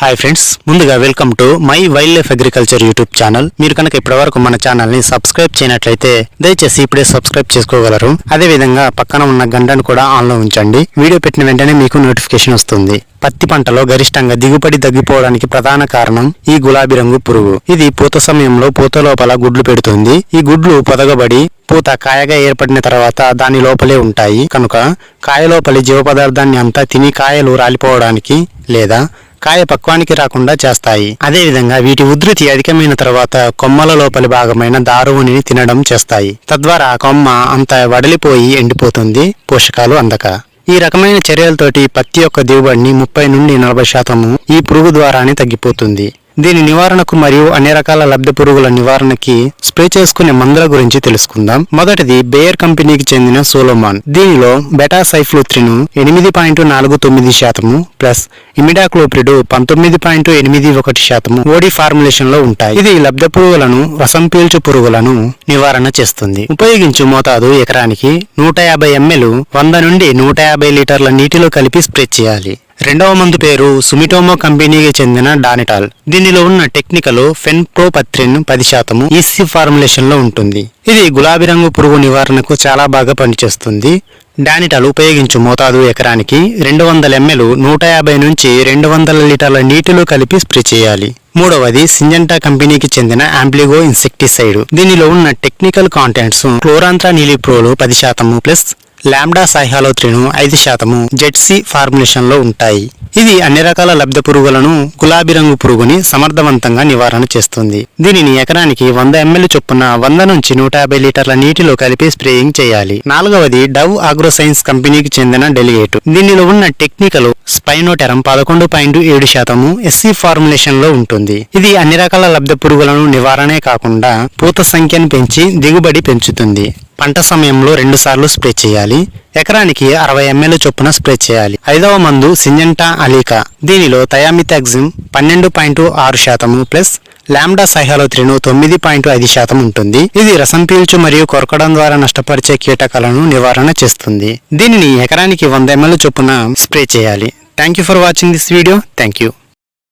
Hi friends ముందుగా welcome to my wild life agriculture YouTube channel మీరు కనుక ఇప్పటివరకు మన ఛానల్ని సబ్స్క్రైబ్ చేయనట్లయితే దయచేసి ఇప్పుడే సబ్స్క్రైబ్ చేసుకోగలరు. అదే విధంగా పక్కన ఉన్న గంటను కూడా ఆన్లో ఉంచండి. వీడియో పెట్టిన వెంటనే మీకు నోటిఫికేషన్ వస్తుంది. పత్తి పంటలో గరిష్టంగా దిగుబడి తగ్గిపోవడానికి ప్రధాన కారణం ఈ గులాబీ రంగు పురుగు. ఇది పూత సమయంలో పూత లోపల గుడ్లు పెడుతుంది. ఈ గుడ్లు పొదగబడి పూత కాయగా ఏర్పడిన తర్వాత దాని లోపలే ఉంటాయి. కనుక కాయ లోపలి జీవ పదార్థాన్ని అంతా తిని కాయలు రాలిపోవడానికి లేదా కాయ పక్వానికి రాకుండా చేస్తాయి. అదే విధంగా వీటి ఉధృతి అధికమైన తర్వాత కొమ్మల లోపలి భాగమైన దారువుని తినడం చేస్తాయి. తద్వారా కొమ్మ అంత వడలిపోయి ఎండిపోతుంది పోషకాలు అందక. ఈ రకమైన చర్యలతోటి పత్తి యొక్క దిగుబడిని ముప్పై నుండి నలభై శాతము ఈ పురుగు ద్వారానే తగ్గిపోతుంది. దీని నివారణకు మరియు అన్ని రకాల లబ్ధ పురుగుల నివారణకి స్ప్రే చేసుకునే మందుల గురించి తెలుసుకుందాం. మొదటిది బేయర్ కంపెనీకి చెందిన సోలోమాన్. దీనిలో బెటా సైఫ్లూత్రిను ఎనిమిది పాయింట్ నాలుగు తొమ్మిది శాతము ప్లస్ ఇమిడాక్లోప్రిడ్ పంతొమ్మిది పాయింట్ ఎనిమిది ఒకటి శాతము ఓడి ఫార్ములేషన్లో ఉంటాయి. ఇది లబ్ధ పురుగులను రసం పీల్చు పురుగులను నివారణ చేస్తుంది. ఉపయోగించు మోతాదు ఎకరానికి నూట యాభై ఎంఎల్ వంద నుండి నూట యాభై లీటర్ల నీటిలో కలిపి స్ప్రే చేయాలి. రెండవ మందు పేరు సుమిటోమో కంపెనీకి చెందిన డానిటాల్. దీనిలో ఉన్న టెక్నికల్ ఫెన్ప్రోపత్రిన్ పది శాతము ఈసీ ఫార్ములేషన్లో ఉంటుంది. ఇది గులాబీ రంగు పురుగు నివారణకు చాలా బాగా పనిచేస్తుంది. డానిటాల్ ఉపయోగించు మోతాదు ఎకరానికి రెండు వందల ఎంఎల్ నూట యాభై నుంచి రెండు వందల లీటర్ల నీటిలో కలిపి స్ప్రే చేయాలి. మూడవది సింజంటా కంపెనీకి చెందిన ఆంప్లిగో ఇన్సెక్టిసైడ్. దీనిలో ఉన్న టెక్నికల్ కాంటెంట్స్ క్లోరాంత్రా నీలిప్రోలు పది శాతము ప్లస్ లాంబ్డా సైహాలోత్రిను ఐదు శాతము జెడ్సీ ఫార్ములేషన్లో ఉంటాయి. ఇది అన్ని రకాల లబ్ధ పురుగులను గులాబీ రంగు పురుగుని సమర్థవంతంగా నివారణ చేస్తుంది. దీనిని ఎకరానికి వంద ఎంఎల్ చొప్పున వంద నుంచి నూట యాభై లీటర్ల నీటిలో కలిపి స్ప్రేయింగ్ చేయాలి. నాలుగవది డవ్ ఆగ్రోసైన్స్ కంపెనీకి చెందిన డెలిగేట్. దీనిలో ఉన్న టెక్నికల్ స్పైనోటెరం పదకొండు పాయింట్ ఏడు శాతము ఎస్సీ ఫార్ములేషన్లో ఉంటుంది. ఇది అన్ని రకాల లబ్ధ పురుగులను నివారణే కాకుండా పూత సంఖ్యను పెంచి దిగుబడి పెంచుతుంది. పంట సమయంలో రెండు సార్లు స్ప్రే చేయాలి. ఎకరానికి అరవై ఎంఎల్ చొప్పున స్ప్రే చేయాలి. ఐదవ మందు సింజంటా అలీకా. దీనిలో థయామిథాక్సిమ్ పన్నెండు పాయింట్ ఆరు శాతము ప్లస్ లాంబ్డా సైహాలోత్రిను తొమ్మిది పాయింట్ ఐదు శాతం ఉంటుంది. ఇది రసం పీల్చు మరియు కొరకడం ద్వారా నష్టపరిచే కీటకాలను నివారణ చేస్తుంది. దీనిని ఎకరానికి వంద ఎంఎల్ చొప్పున స్ప్రే చేయాలి. Thank you for watching this video thank you